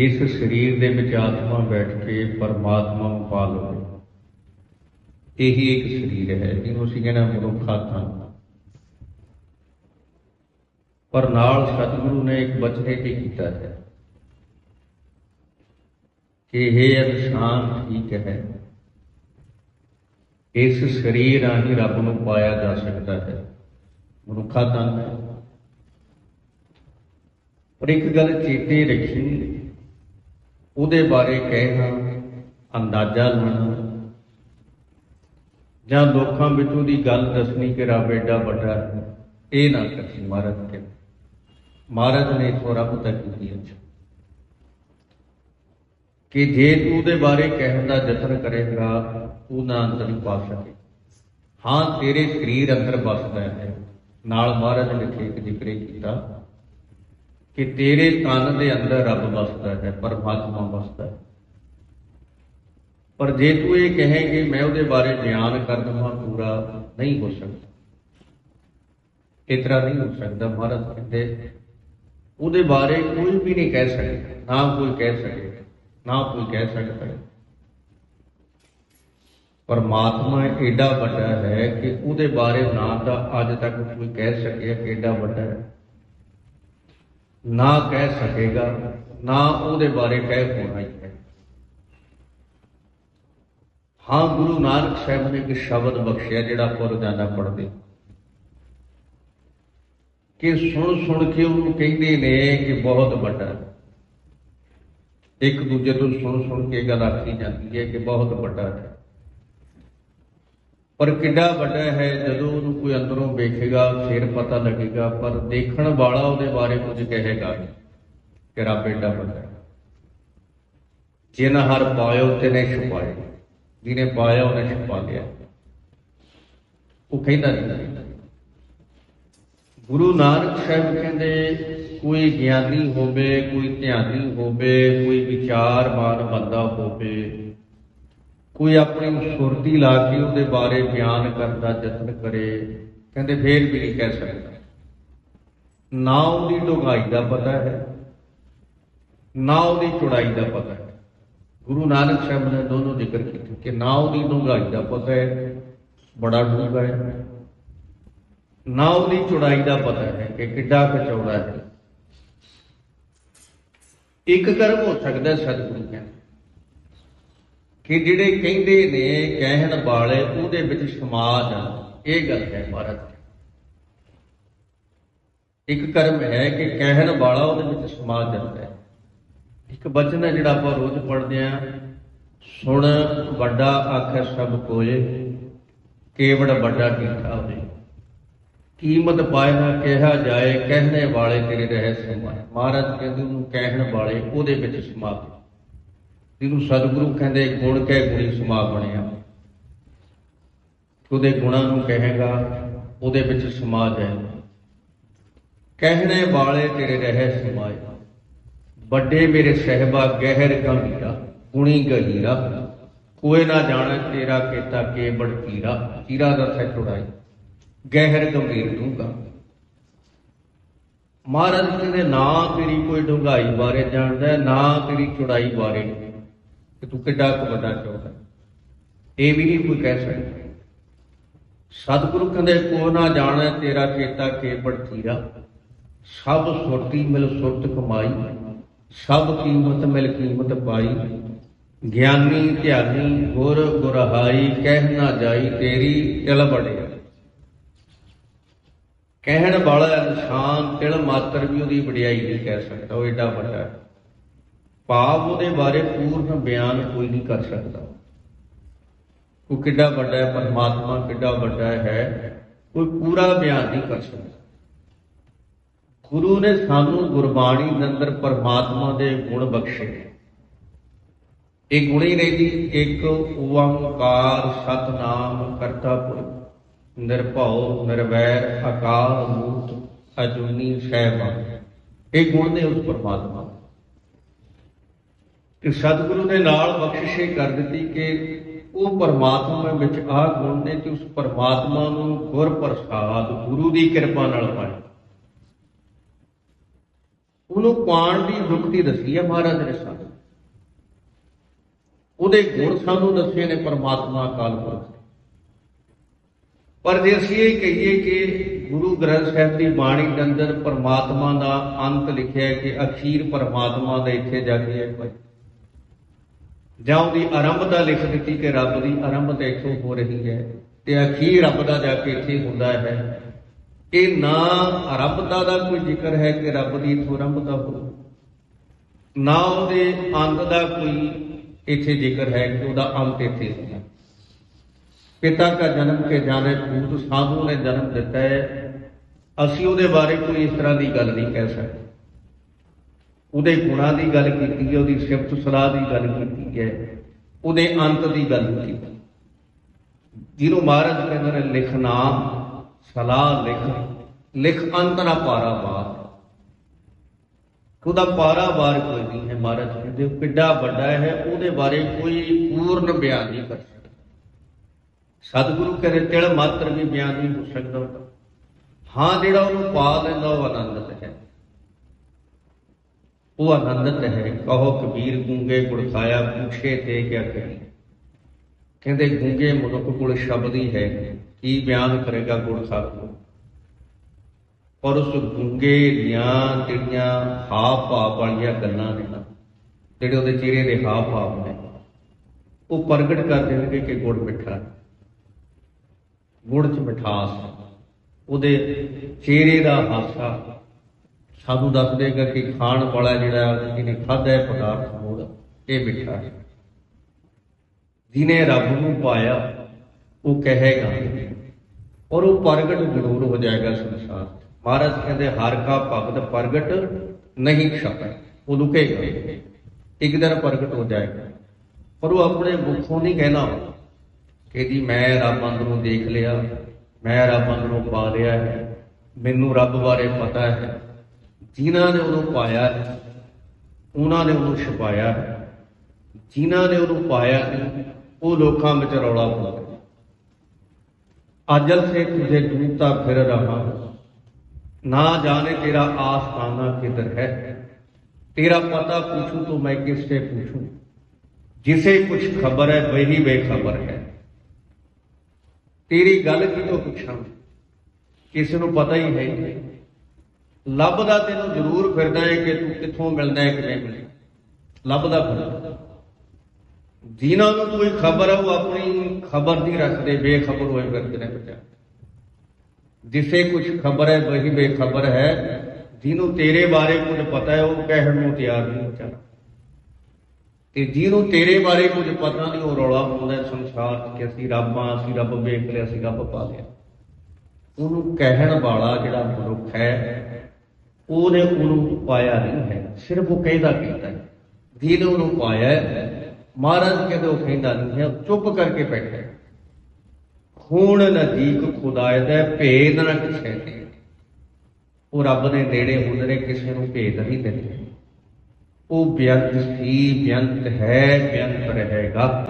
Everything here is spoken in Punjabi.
ਜਿਸ ਸਰੀਰ ਦੇ ਵਿੱਚ ਆਤਮਾ ਬੈਠ ਕੇ ਪਰਮਾਤਮਾ ਨੂੰ ਪਾ ਲਵੇ। ਇਹੀ ਇੱਕ ਸਰੀਰ ਹੈ ਜਿਹਨੂੰ ਅਸੀਂ ਕਹਿੰਦੇ ਮਨੁੱਖ ਮਨੁੱਖਾ ਤਨ ਪਰ ਨਾਲ ਸਤਿਗੁਰੂ ਨੇ ਇੱਕ ਬਚਨੇ ਤੇ ਕੀਤਾ ਹੈ ਕਿ ਇਹ ਇਨਸਾਨ ਠੀਕ ਹੈ, ਇਸ ਸਰੀਰ ਰਾਹੀਂ ਰੱਬ ਨੂੰ ਪਾਇਆ ਜਾ ਸਕਦਾ ਹੈ। ਮਨੁੱਖਾ ਤਨ ਹੈ। ਪਰ ਇੱਕ ਗੱਲ ਚੇਤੇ ਰੱਖੀ ਉਹਦੇ ਬਾਰੇ ਕਹਿਣਾ ਅੰਦਾਜ਼ਾ ਲਾਉਣਾ ਜਾਂ ਲੋਕਾਂ ਵਿੱਚ ਉਹਦੀ ਗੱਲ ਦੱਸਣੀ ਕਿ ਰੱਬ ਐਡਾ ਵੱਡਾ ਇਹ ਨਾ ਕਰੀ ਮਹਾਰਾਜ ਕੇ ਮਹਾਰਾਜ ਨੇ ਇਥੋਂ ਰੱਬ ਤੱਕ ਕੀਤੀ ਅੱਛਾ ਕਿ ਜੇ ਤੂੰ ਉਹਦੇ ਬਾਰੇ ਕਹਿਣ ਦਾ ਯਤਨ ਕਰੇਗਾ, ਤੂੰ ਨਾ ਅੰਦਰ ਨਹੀਂ ਪਾ ਸਕੇ। ਹਾਂ, ਤੇਰੇ ਸਰੀਰ ਅੰਦਰ ਵੱਸਦਾ ਹੈ। ਨਾਲ ਮਹਾਰਾਜ ਨੇ ਲਿਖੇ ਇੱਕ ਜ਼ਿਕਰ ਕੀਤਾ। ਕਿ ਤੇਰੇ ਤਨ ਦੇ ਅੰਦਰ ਰੱਬ ਵਸਦਾ ਹੈ, ਪਰਮਾਤਮਾ ਵਸਦਾ ਹੈ। ਪਰ ਜੇ ਤੂੰ ਇਹ ਕਹੇਂਗੇ, ਮੈਂ ਉਹਦੇ ਬਾਰੇ ਬਿਆਨ ਕਰ ਦਵਾਂ, ਪੂਰਾ ਨਹੀਂ ਹੋ ਸਕਦਾ। ਇਸ ਤਰ੍ਹਾਂ ਨਹੀਂ ਹੋ ਸਕਦਾ, ਮਹਾਰਾਜ ਕਹਿੰਦੇ, ਉਹਦੇ ਬਾਰੇ ਕੋਈ ਵੀ ਨਹੀਂ ਕਹਿ ਸਕਦਾ, ਨਾ ਕੋਈ ਕਹਿ ਸਕੇ ਨਾ ਕੋਈ ਕਹਿ ਸਕਦਾ। ਹੈ ਪਰਮਾਤਮਾ ਏਡਾ ਵੱਡਾ ਹੈ ਕਿ ਉਹਦੇ ਬਾਰੇ ਨਾ ਤਾਂ ਅੱਜ ਤੱਕ ਕੋਈ ਕਹਿ ਸਕਿਆ ਕਿ ਏਡਾ ਵੱਡਾ ਹੈ। ਨਾ ਕਹਿ ਸਕੇਗਾ, ਨਾ ਉਹਦੇ ਬਾਰੇ ਕਹਿ ਹੋਣਾ ਹੀ ਹੈ। ਹਾਂ, ਗੁਰੂ ਨਾਨਕ ਸਾਹਿਬ ਨੇ ਇੱਕ ਸ਼ਬਦ ਬਖਸ਼ਿਆ ਜਿਹੜਾ ਆਪਾਂ ਰੋਜ਼ਾਨਾ ਪੜ੍ਹਦੇ ਕਿ ਸੁਣ ਸੁਣ ਕੇ ਉਹਨੂੰ ਕਹਿੰਦੇ ਨੇ ਕਿ ਬਹੁਤ ਵੱਡਾ ਇੱਕ ਦੂਜੇ ਤੋਂ ਸੁਣ ਸੁਣ ਕੇ ਗੱਲ ਆਖੀ ਜਾਂਦੀ ਹੈ ਕਿ ਬਹੁਤ ਵੱਡਾ ਹੈ। ਪਰ ਕਿੱਡਾ ਵੱਡਾ ਹੈ, ਜਦੋਂ ਉਹਨੂੰ ਕੋਈ ਅੰਦਰੋਂ ਵੇਖੇਗਾ, ਫਿਰ ਪਤਾ ਲੱਗੇਗਾ, ਪਰ ਦੇਖਣ ਵਾਲਾ ਉਹਦੇ ਬਾਰੇ ਕੁਝ ਕਹੇਗਾ ਨਹੀਂ ਕਿ ਰੱਬ ਏਡਾ ਵੱਡਾ ਜਿਨ ਹਰ ਪਾਇਓ ਤਿਨੇ ਛੁਪਾਏ, ਜਿਹਨੇ ਪਾਇਆ ਉਹਨੇ ਛੁਪਾ ਲਿਆ। ਉਹ ਕਹਿੰਦਾ ਨਹੀਂ। ਗੁਰੂ ਨਾਨਕ ਸਾਹਿਬ ਕਹਿੰਦੇ, ਕੋਈ ਗਿਆਨੀ ਹੋਵੇ, ਕੋਈ ਧਿਆਨੀ ਹੋਵੇ, ਕੋਈ ਵਿਚਾਰਵਾਨ ਬੰਦਾ ਹੋਵੇ ਕੋਈ ਆਪਣੀ ਸੁਰਤੀ ਲਾ ਕੇ ਉਹਦੇ ਬਾਰੇ ਬਿਆਨ ਕਰਨ ਦਾ ਯਤਨ ਕਰੇ, ਕਹਿੰਦੇ ਫੇਰ ਵੀ ਨਹੀਂ ਕਹਿ ਸਕਦਾ। ਨਾ ਉਹਦੀ ਡੁੰਗਾਈ ਦਾ ਪਤਾ ਹੈ, ਨਾ ਉਹਦੀ ਚੁੜਾਈ ਦਾ ਪਤਾ ਹੈ। ਗੁਰੂ ਨਾਨਕ ਸਾਹਿਬ ਨੇ ਦੋਨੋਂ ਜ਼ਿਕਰ ਕੀਤੇ ਕਿ ਨਾ ਉਹਦੀ ਡੁੰਗਾਈ ਦਾ ਪਤਾ ਹੈ, ਬੜਾ ਡੂੰਘਾ ਹੈ। ਨਾ ਉਹਦੀ ਚੁੜਾਈ ਦਾ ਪਤਾ ਹੈ ਕਿ ਕਿੱਡਾ ਕੁ ਹੈ। ਇੱਕ ਕਰਮ ਹੋ ਸਕਦਾ ਸਤਿਗੁਰੂ ਕਹਿੰਦੇ ਕਿ ਜਿਹੜੇ ਕਹਿੰਦੇ ਨੇ ਕਹਿਣ ਵਾਲੇ ਉਹਦੇ ਵਿੱਚ ਸਮਾਜ, ਇਹ ਗੱਲ ਹੈ ਮਹਾਰਾਜ ਇੱਕ ਕਰਮ ਹੈ ਕਿ ਕਹਿਣ ਵਾਲਾ ਉਹਦੇ ਵਿੱਚ ਸਮਾਜ ਜਾਂਦਾ ਹੈ। ਇੱਕ ਬਚਨ ਹੈ ਜਿਹੜਾ ਆਪਾਂ ਰੋਜ਼ ਪੜ੍ਹਦੇ ਆਂ ਸੁਣ ਵੱਡਾ ਆਖੇ ਸਭ ਕੋਏ, ਕੇਵੜ ਵੱਡਾ ਕੀਠਾ ਹੋਵੇ ਕੀਮਤ ਪਾਏ ਨਾ ਕਿਹਾ ਜਾਏ, ਕਹਿਣੇ ਵਾਲੇ ਤੇਰੇ ਰਹਿ ਸਮਾਏ। ਮਹਾਰਾਜ ਕਹਿੰਦੇ ਉਹਨੂੰ ਕਹਿਣ ਵਾਲੇ ਉਹਦੇ ਵਿੱਚ ਸਮਾ ਜਿਹਨੂੰ ਸਤਿਗੁਰੂ ਕਹਿੰਦੇ ਗੁਣ ਕਹਿ ਗੁਣੀ ਸਮਾ ਬਣਿਆ। ਉਹਦੇ ਗੁਣਾਂ ਨੂੰ ਕਹੇਗਾ, ਉਹਦੇ ਵਿੱਚ ਸਮਾ ਜਾਏ। ਕਹਿਣੇ ਵਾਲੇ ਤੇਰੇ ਰਹਿ ਸਮਾਏ। ਵੱਡੇ ਮੇਰੇ ਸਹਿਬਾ ਗਹਿਰ ਗੰਭੀਰਾ ਗੁਣੀ ਗਹੀਰਾ। ਕੋਈ ਨਾ ਜਾਣੇ ਤੇਰਾ ਕੀਤਾ ਕੇ ਬੜ ਕੀਰਾ ਦਾ ਸੈ ਚੁੜਾਈ ਗਹਿਰ ਗੰਭੀਰ ਡੂੰਘਾ। ਮਹਾਰਾਜ ਕਹਿੰਦੇ, ਨਾ ਤੇਰੀ ਕੋਈ ਡੂੰਘਾਈ ਬਾਰੇ ਜਾਣਦਾ, ਨਾ ਤੇਰੀ ਚੁੜਾਈ ਬਾਰੇ। ਕਿ ਤੂੰ ਕਿੱਡਾ ਕੁ ਵੱਡਾ ਚੌੜਾ ਇਹ ਵੀ ਨਹੀਂ ਕੋਈ ਕਹਿ ਸਕਦਾ। ਸਤਿਗੁਰੂ ਕਹਿੰਦੇ, ਕੋ ਨਾ ਜਾਣੈ ਤੇਰਾ ਚੇਤਾ ਕੇ ਬੜਤੀਰਾ ਸਭ ਸੁਰਤੀ ਮਿਲ ਸੁਰਤ ਕਮਾਈ। ਸਭ ਕੀਮਤ ਮਿਲ ਕੀਮਤ ਪਾਈ। ਗਿਆਨੀ ਧਿਆਨੀ ਗੁਰ ਗੁਰਹਾਈ, ਕਹਿ ਨਾ ਜਾਈ ਤੇਰੀ ਤਿਲ ਬੜਿਆ ਕਹਿਣ ਵਾਲਾ ਇਨਸਾਨ ਤਿਲ ਮਾਤਰ ਵੀ ਉਹਦੀ ਵਡਿਆਈ ਨਹੀਂ ਕਹਿ ਸਕਦਾ, ਉਹ ਏਡਾ ਵੱਡਾ ਹੈ। ਭਾਵ ਉਹਦੇ ਬਾਰੇ ਪੂਰਨ ਬਿਆਨ ਕੋਈ ਨਹੀਂ ਕਰ ਸਕਦਾ। ਉਹ ਕਿੱਡਾ ਵੱਡਾ ਹੈ, ਪਰਮਾਤਮਾ ਕਿੱਡਾ ਵੱਡਾ ਹੈ, ਕੋਈ ਪੂਰਾ ਬਿਆਨ ਨਹੀਂ ਕਰ ਸਕਦਾ। ਗੁਰੂ ਨੇ ਸਾਨੂੰ ਗੁਰਬਾਣੀ ਦੇ ਅੰਦਰ ਪਰਮਾਤਮਾ ਦੇ ਗੁਣ ਬਖਸ਼ੇ। ਇਹ ਗੁਣ ਹੀ ਨਹੀਂ ਜੀ ਇੱਕ ਓੰਕਾਰ ਸਤਨਾਮ ਕਰਤਾ ਪੁਰਖ, ਨਿਰਭਉ, ਨਿਰਵੈਰ, ਅਕਾਲ ਮੂਰਤ, ਅਜੂਨੀ ਸਹਿਬਾਨ ਇਹ ਗੁਣ ਨੇ ਉਸ ਪਰਮਾਤਮਾ ਕਿ ਸਤਿਗੁਰੂ ਨੇ ਨਾਲ ਬਖਸ਼ਿਸ਼ੇ ਕਰ ਦਿੱਤੀ ਕਿ ਉਹ ਪਰਮਾਤਮਾ ਵਿੱਚ ਆ ਗੁਣ ਨੇ ਤੇ ਉਸ ਪਰਮਾਤਮਾ ਨੂੰ ਗੁਰ ਪ੍ਰਸਾਦ ਗੁਰੂ ਦੀ ਕਿਰਪਾ ਨਾਲ ਪਾਏ ਉਹਨੂੰ ਪਾਣ ਦੀ ਯੁਕਤੀ ਦੱਸੀ ਹੈ ਮਹਾਰਾਜ ਨੇ ਸਾਨੂੰ। ਉਹਦੇ ਗੁਣ ਸਾਨੂੰ ਦੱਸੇ ਨੇ ਪਰਮਾਤਮਾ ਅਕਾਲ ਪੁਰਖ ਪਰ ਜੇ ਅਸੀਂ ਇਹ ਕਹੀਏ ਕਿ ਗੁਰੂ ਗ੍ਰੰਥ ਸਾਹਿਬ ਦੀ ਬਾਣੀ ਦੇ ਅੰਦਰ ਪਰਮਾਤਮਾ ਦਾ ਅੰਤ ਲਿਖਿਆ ਹੈ ਕਿ ਅਖੀਰ ਪਰਮਾਤਮਾ ਦਾ ਇੱਥੇ ਜਾ ਕੇ ਹੈ ਭਾਈ। ਜਾਂ ਉਹਦੀ ਆਰੰਭਤਾ ਲਿਖ ਦਿੱਤੀ ਕਿ ਰੱਬ ਦੀ ਆਰੰਭਤਾ ਇੱਥੋਂ ਹੋ ਰਹੀ ਹੈ ਤੇ ਅਖੀਰ ਰੱਬ ਦਾ ਜਾ ਕੇ ਇੱਥੇ ਹੁੰਦਾ ਹੈ। ਇਹ ਨਾ ਆਰੰਭਤਾ ਦਾ ਕੋਈ ਜ਼ਿਕਰ ਹੈ ਕਿ ਰੱਬ ਦੀ ਇੱਥੋਂ ਆਰੰਭਤਾ ਹੋ ਨਾ ਉਹਦੇ ਅੰਤ ਦਾ ਕੋਈ ਇੱਥੇ ਜ਼ਿਕਰ ਹੈ ਕਿ ਉਹਦਾ ਅੰਤ ਇੱਥੇ ਹੋਣਾ ਪਿਤਾ ਦਾ ਜਨਮ ਕੇ ਜਾਣੇ ਪੂਤ ਸਾਧੂ ਨੇ ਜਨਮ ਦਿੱਤਾ ਹੈ। ਅਸੀਂ ਉਹਦੇ ਬਾਰੇ ਕੋਈ ਇਸ ਤਰ੍ਹਾਂ ਦੀ ਗੱਲ ਨਹੀਂ ਕਹਿ ਸਕਦੇ। ਉਹਦੇ ਗੁਣਾਂ ਦੀ ਗੱਲ ਕੀਤੀ ਹੈ, ਉਹਦੀ ਸਿਫਤ ਸਲਾਹ ਦੀ ਗੱਲ ਕੀਤੀ ਹੈ, ਉਹਦੇ ਅੰਤ ਦੀ ਗੱਲ ਕੀਤੀ ਜਿਹਨੂੰ ਮਹਾਰਾਜ ਕਹਿੰਦੇ ਨੇ ਲਿਖਣਾ ਸਲਾਹ ਲਿਖ। ਲਿਖ ਅੰਤ ਨਾ ਪਾਰਾ ਬਾਤ ਉਹਦਾ ਪਾਰਾ ਬਾਰ ਕੋਈ ਨਹੀਂ ਹੈ ਮਹਾਰਾਜ ਕਹਿੰਦੇ, ਉਹ ਕਿੱਡਾ ਵੱਡਾ ਹੈ, ਉਹਦੇ ਬਾਰੇ ਕੋਈ ਪੂਰਨ ਬਿਆਨ ਨਹੀਂ ਕਰ ਸਕਦਾ। ਸਤਿਗੁਰੂ ਕਹਿੰਦੇ, ਤਿਲ ਮਾਤਰ ਵੀ ਬਿਆਨ ਨਹੀਂ ਹੋ ਸਕਦਾ। ਉਹਦਾ। ਹਾਂ, ਜਿਹੜਾ ਉਹਨੂੰ ਪਾ ਲੈਂਦਾ ਉਹ ਆਨੰਦ ਹੈ। ਉਹ ਆਨੰਦਤ ਹੈ। ਕਹੋ ਕਬੀਰ, ਗੂੰਗੇ ਗੁੜ ਖਾਇਆ, ਪੁੱਛੇ ਤੇ ਕਿਆ ਕਰੀ ਕਹਿੰਦੇ, ਗੂੰਗੇ ਮਨੁੱਖ ਕੋਲ ਸ਼ਬਦ ਹੀ ਹੈ ਕੀ ਬਿਆਨ ਕਰੇਗਾ ਗੁੜ ਸਾਹਿਬ ਕੇ ਔਰ ਉਸ ਗੂੰਗੇ ਦੀਆਂ ਜਿਹੜੀਆਂ ਹਾਵ ਭਾਵ ਵਾਲੀਆਂ ਗੱਲਾਂ ਨੇ ਜਿਹੜੇ ਉਹਦੇ ਚਿਹਰੇ ਦੇ ਹਾਵ ਭਾਵ ਨੇ, ਉਹ ਪ੍ਰਗਟ ਕਰ ਦੇਣਗੇ ਕਿ ਗੁੜ ਮਿੱਠਾ ਗੁੜ ਚ ਮਿਠਾਸ ਉਹਦੇ ਚਿਹਰੇ ਦਾ ਹਾਸਾ ਸਾਨੂੰ ਦੱਸ ਦੇਗਾ ਕਿ ਖਾਣ ਵਾਲਾ ਜਿਹੜਾ ਜਿਹਨੇ ਖਾਧਾ ਹੈ ਪਦਾਰਥ ਮੂਲ ਇਹ ਮਿੱਠਾ ਹੈ। ਜਿਹਨੇ ਰੱਬ ਨੂੰ ਪਾਇਆ, ਉਹ ਕਹੇਗਾ, ਔਰ ਉਹ ਪ੍ਰਗਟ ਜ਼ਰੂਰ ਹੋ ਜਾਏਗਾ ਸੰਸਾਰ ਮਹਾਰਾਜ ਕਹਿੰਦੇ, ਹਰ ਕਾ ਭਗਤ ਪ੍ਰਗਟ ਨਹੀਂ ਛਪੈ। ਉਹ ਲੁਕੇਗਾ। ਇੱਕ ਦਿਨ ਪ੍ਰਗਟ ਹੋ ਜਾਏਗਾ। ਪਰ ਉਹ ਆਪਣੇ ਮੁਖੋਂ ਨਹੀਂ ਕਹਿਣਾ। ਕਿ ਜੀ ਮੈਂ ਰੱਬ ਅੰਦਰੋਂ ਦੇਖ ਲਿਆ, ਮੈਂ ਰੱਬ ਅੰਦਰੋਂ ਪਾ ਲਿਆ ਹੈ। ਮੈਨੂੰ ਰੱਬ ਬਾਰੇ ਪਤਾ ਹੈ। ਜਿਨ੍ਹਾਂ ਨੇ ਉਹਨੂੰ ਪਾਇਆ ਉਹਨਾਂ ਨੇ ਉਹਨੂੰ ਛੁਪਾਇਆ ਹੈ। ਜਿਨ੍ਹਾਂ ਨੇ ਉਹਨੂੰ ਪਾਇਆ ਉਹ ਲੋਕਾਂ ਵਿੱਚ ਰੌਲਾ ਪਾਉਂਦੇ ਅਜਲ ਸੇ ਤੁਝੇ ਟੂਟਾ ਫਿਰ ਰਹਾ ਨਾ ਜਾਣੇ ਤੇਰਾ ਆਸਤਾਨਾ ਕਿਧਰ ਹੈ। तेरा पता पूछूं तो मैं किससे पूछूं जिसे कुछ खबर है वही बेखबर है तेरी गल की तो पूछा किसी पता ही है ਲੱਭਦਾ ਤੈਨੂੰ ਜ਼ਰੂਰ ਫਿਰਦਾ ਹੈ ਕਿ ਤੂੰ ਕਿੱਥੋਂ ਮਿਲਦਾ ਹੈ ਕਿਵੇਂ ਮਿਲੇ ਲੱਭਦਾ ਫਿਰਦਾ। ਜਿਨ੍ਹਾਂ ਨੂੰ ਕੋਈ ਖਬਰ ਹੈ ਉਹ ਆਪਣੀ ਖਬਰ ਨਹੀਂ ਰੱਖਦੇ, ਬੇਖਬਰ ਹੋਏ ਫਿਰਦੇ ਨੇ ਬੱਚਾ। ਜਿਸੇ ਕੁਝ ਖਬਰ ਹੈ, ਵਹੀ ਬੇਖਬਰ ਹੈ। ਜਿਹਨੂੰ ਤੇਰੇ ਬਾਰੇ ਕੁਝ ਪਤਾ ਹੈ, ਉਹ ਕਹਿਣ ਨੂੰ ਤਿਆਰ ਨਹੀਂ ਵਿਚਾਰਾ ਤੇ ਜਿਹਨੂੰ ਤੇਰੇ ਬਾਰੇ ਕੁਝ ਪਤਾ ਨਹੀਂ, ਉਹ ਰੌਲਾ ਪਾਉਂਦਾ ਸੰਸਾਰ ਕਿ ਅਸੀਂ ਰੱਬ ਆ ਅਸੀਂ ਰੱਬ ਵੇਖ ਲਿਆ, ਅਸੀਂ ਰੱਬ ਪਾ ਲਿਆ। ਉਹਨੂੰ ਕਹਿਣ ਵਾਲਾ ਜਿਹੜਾ ਮਨੁੱਖ ਹੈ ਉਹਨੇ ਉਹਨੂੰ ਪਾਇਆ ਨਹੀਂ ਹੈ ਸਿਰਫ ਉਹ ਕਹਿੰਦਾ ਕਹਿੰਦਾ ਹੈ। ਜਿਹਨੇ ਉਹਨੂੰ ਪਾਇਆ ਹੈ, ਮਹਾਰਾਜ ਕਹਿੰਦੇ ਉਹ ਕਹਿੰਦਾ ਨਹੀਂ ਹੈ। ਚੁੱਪ ਕਰਕੇ ਬੈਠਾ ਹੈ। ਖੂਨ ਨਜ਼ਦੀਕ ਖੁਦਾਇ ਦਾ ਭੇਦ ਨਾ ਕਿਸੇ ਦੇ ਉਹ ਰੱਬ ਦੇ ਨੇੜੇ ਹੁੰਦੇ ਨੇ ਕਿਸੇ ਨੂੰ ਭੇਦ ਨਹੀਂ ਦਿੰਦੇ। ਉਹ ਬੇਅੰਤ ਸੀ ਬੇਅੰਤ ਹੈ ਬੇਅੰਤ ਰਹੇਗਾ।